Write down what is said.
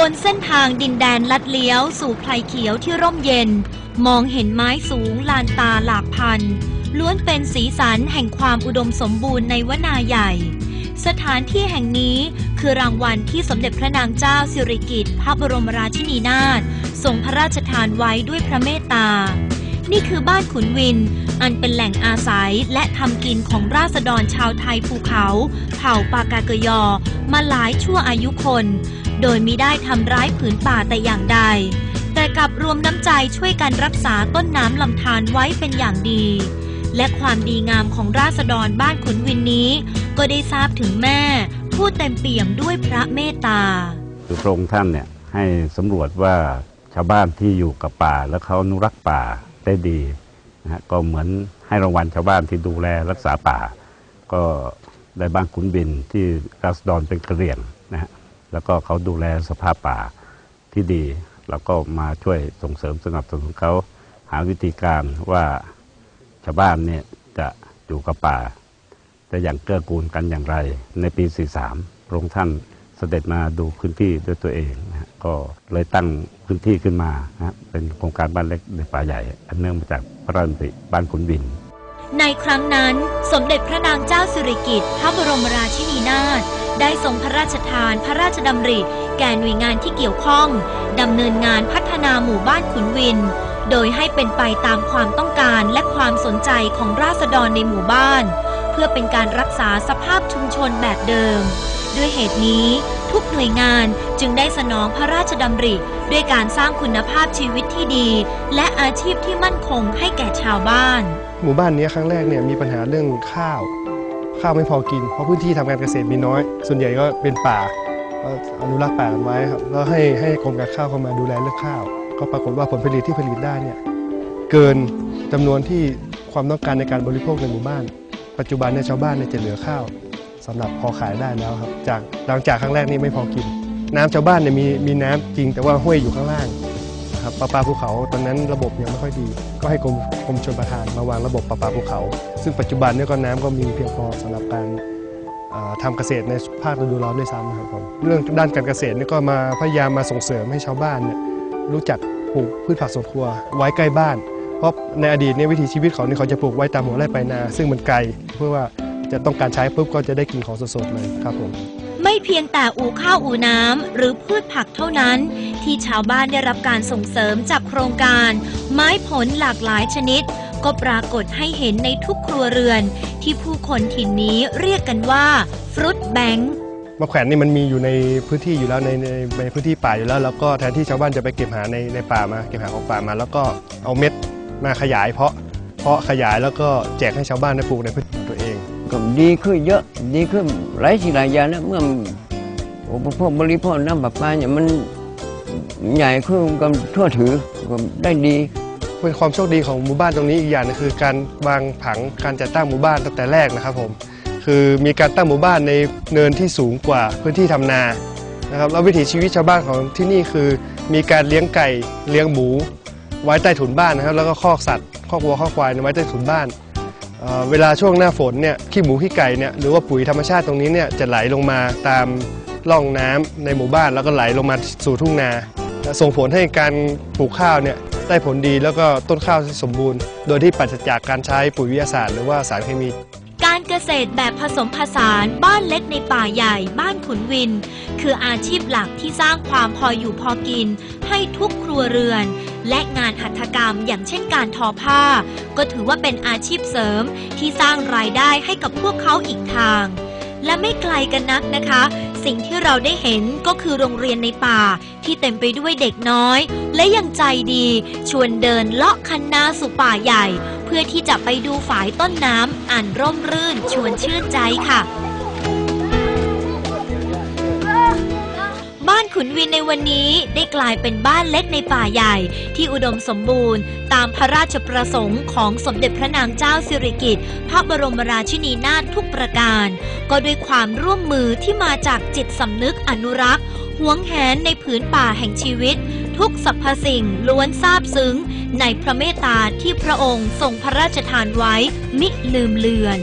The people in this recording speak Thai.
บนเส้นทางดินแดนลัดเลี้ยวสู่ไพรเขียวที่ร่มเย็น มองเห็นไม้สูงลานตาหลากพัน ล้วนเป็นสีสันแห่งความอุดมสมบูรณ์ในวนาใหญ่ สถานที่แห่งนี้คือรางวัลที่สมเด็จพระนางเจ้าสิริกิติ์พระบรมราชินีนาถทรงพระราชทานไว้ด้วยพระเมตตา นี่คือบ้านขุนวิน อันเป็นแหล่งอาศัยและทำกินของราษฎรชาวไทยภูเขา เผ่าปากาเกยอ มาหลายชั่วอายุคน โดยมิได้ทำร้ายผืนป่าแต่อย่างใด แต่กลับรวมน้ำใจช่วยกันรักษาต้นน้ำลำธารไว้เป็นอย่างดี และความดีงามของราษฎรบ้านขุนวินนี้ ก็ได้ทราบถึงแม่ ผู้เต็มเปี่ยมด้วยพระเมตตาคือพระองค์ท่านเนี่ยให้สำรวจว่าชาวบ้านที่อยู่กับป่าแล้วเขาอนุรักษ์ป่าได้ดี นะฮะก็เหมือนให้รางวัลชาวบ้านที่ดูแลรักษาป่า ก็ได้บ้านขุนบินที่ราษฎรเป็นกระเรี่ยงนะฮะแล้วก็เขาดูแลสภาพป่าที่ดี แล้วก็มาช่วยส่งเสริมสนับสนุนเขาหาวิธีการว่าชาวบ้านเนี่ยจะอยู่กับป่าได้อย่างเกื้อกูลกันอย่างไรในปี 43พระองค์ท่าน เสด็จมาดูพื้นที่ด้วยตัวเองนะก็เลยตั้งพื้นที่ขึ้นมานะฮะเป็นโครงการบ้านเล็กในป่าใหญ่ อันเนื่องมาจากพระราชดำริบ้านขุนวิน ในครั้งนั้นสมเด็จพระนางเจ้าสิริกิติ์พระบรมราชินีนาถได้ทรงพระราชทานพระราชดำริแก่หน่วยงานที่เกี่ยวข้องดำเนินงานพัฒนาหมู่บ้านขุนวิน โดยให้เป็นไปตามความต้องการและความสนใจของราษฎรในหมู่บ้าน เพื่อเป็นการรักษาสภาพชุมชนแบบเดิม ด้วยเหตุนี้ ทุกหน่วยงานจึงได้สนองพระราชดำริ ด้วยการสร้างคุณภาพชีวิตที่ดี และอาชีพที่มั่นคงให้แก่ชาวบ้าน หมู่บ้านนี้ครั้งแรกเนี่ยมีปัญหาเรื่องข้าว ข้าวไม่พอกิน เพราะพื้นที่ทำการเกษตรมีน้อย ส่วนใหญ่ก็เป็นป่าก็อนุรักษ์ป่าไว้ครับแล้วให้ให้กรมการข้าวเข้ามาดูแลเรื่องข้าว ก็ปรากฏว่าผลผลิตที่ผลิตได้เนี่ยเกินจำนวนที่ความต้องการในการบริโภคในหมู่บ้าน ปัจจุบันเนี่ยชาวบ้านเนี่ยจะเหลือข้าว สำหรับพอขายได้แล้วครับ จากหลังจากครั้งแรกนี่ไม่พอกิน น้ำชาวบ้านเนี่ยมีมีน้ำจริง แต่ว่าห้วยอยู่ข้างล่างนะครับประปาภูเขาตอนนั้นระบบยังไม่ค่อยดี ก็ให้กรมกรมชลประทานมาวางระบบประปาภูเขา ซึ่งปัจจุบันเนี่ยก็น้ำก็มีเพียงพอสำหรับการเอ่อทำเกษตรในภาคฤดูร้อนด้วยซ้ำครับผมเรื่องด้านการเกษตรเนี่ยก็มาพยายามมาส่งเสริมให้ชาวบ้านเนี่ยรู้จักปลูกพืชผักสวนครัวไว้ใกล้บ้าน เพราะในอดีตเนี่ยวิถีชีวิตเขาเนี่ยเขาจะปลูกไว้ตามหัวไร่ไปนา ซึ่งมันไกลเพื่อว่า จะต้องการใช้ปุ๊บก็จะได้กินของสดๆเลยครับผมไม่เพียงแต่อู่ข้าวอู่น้ำหรือพืชผักเท่านั้น ที่ชาวบ้านได้รับการส่งเสริมจากโครงการ ไม้ผลหลากหลายชนิด ก็ปรากฏให้เห็นในทุกครัวเรือน ที่ผู้คนถิ่นนี้เรียกกันว่าฟรุตแบงค์มะแขวนนี่มันมีอยู่ในพื้นที่อยู่แล้วในในในพื้นที่ป่าอยู่แล้ว แล้วก็แทนที่ชาวบ้านจะไปเก็บหาในในป่ามาเก็บหาของป่ามา แล้วก็เอาเม็ดมาขยายเพาะเพาะขยายแล้วก็แจกให้ชาวบ้านได้ปลูกในพื้นที่ของตัวเอง ก็ดีขึ้นเยอะดีขึ้นหลายสิ่งหลายอย่างนะเมื่ออุปโภคบริโภคน้ำประปาเนี่ยมันใหญ่ขึ้นกันทั่วถือก็ได้ดีเป็นความโชคดีของหมู่บ้านตรงนี้อีกอย่างนึงคือการวางผังการจัดตั้งหมู่บ้านตั้งแต่แรกนะครับผมคือมีการตั้งหมู่บ้านในเนินที่สูงกว่าพื้นที่ทำนานะครับแล้ววิถีชีวิตชาวบ้านของที่นี่คือ มีการเลี้ยงไก่เลี้ยงหมู ไว้ใต้ถุนบ้านนะครับ แล้วก็คอกสัตว์คอกวัวคอกควายไว้ใต้ถุนบ้าน เวลาช่วงหน้าฝนเนี่ยขี้หมูขี้ไก่เนี่ยหรือว่าปุ๋ยธรรมชาติตรงนี้เนี่ยจะไหลลงมาตามร่องน้ำในหมู่บ้านแล้วก็ไหลลงมาสู่ทุ่งนา ส่งผลให้การปลูกข้าวเนี่ยได้ผลดีแล้วก็ต้นข้าวสมบูรณ์ โดยที่ปราศจากการใช้ปุ๋ยวิทยาศาสตร์หรือว่าสารเคมี การเกษตรแบบผสมผสานบ้านเล็กในป่าใหญ่บ้านขุนวิน คืออาชีพหลักที่สร้างความพออยู่พอกิน ให้ทุกครัวเรือน และงานหัตถกรรมอย่างเช่นการทอผ้า ก็ถือว่าเป็นอาชีพเสริมที่สร้างรายได้ให้กับพวกเขาอีกทาง และไม่ไกลกันนักนะคะ สิ่งที่เราได้เห็นก็คือโรงเรียนในป่าที่เต็มไปด้วยเด็กน้อย และยังใจดีชวนเดินเลาะคันนาสู่ป่าใหญ่ เพื่อที่จะไปดูฝายต้นน้ำอันร่มรื่นชวนชื่นใจค่ะ ขุนวินในวันนี้ได้กลายเป็นบ้านเล็กในป่าใหญ่ ที่อุดมสมบูรณ์ ตามพระราชประสงค์ของสมเด็จพระนางเจ้าสิริกิติ์พระบรมราชินีนาถทุกประการ ก็ด้วยความร่วมมือที่มาจากจิตสำนึกอนุรักษ์หวงแหนในผืนป่าแห่งชีวิต ทุกสรรพสิ่งล้วนซาบซึ้ง ในพระเมตตาที่พระองค์ทรงพระราชทานไว้มิลืมเลือน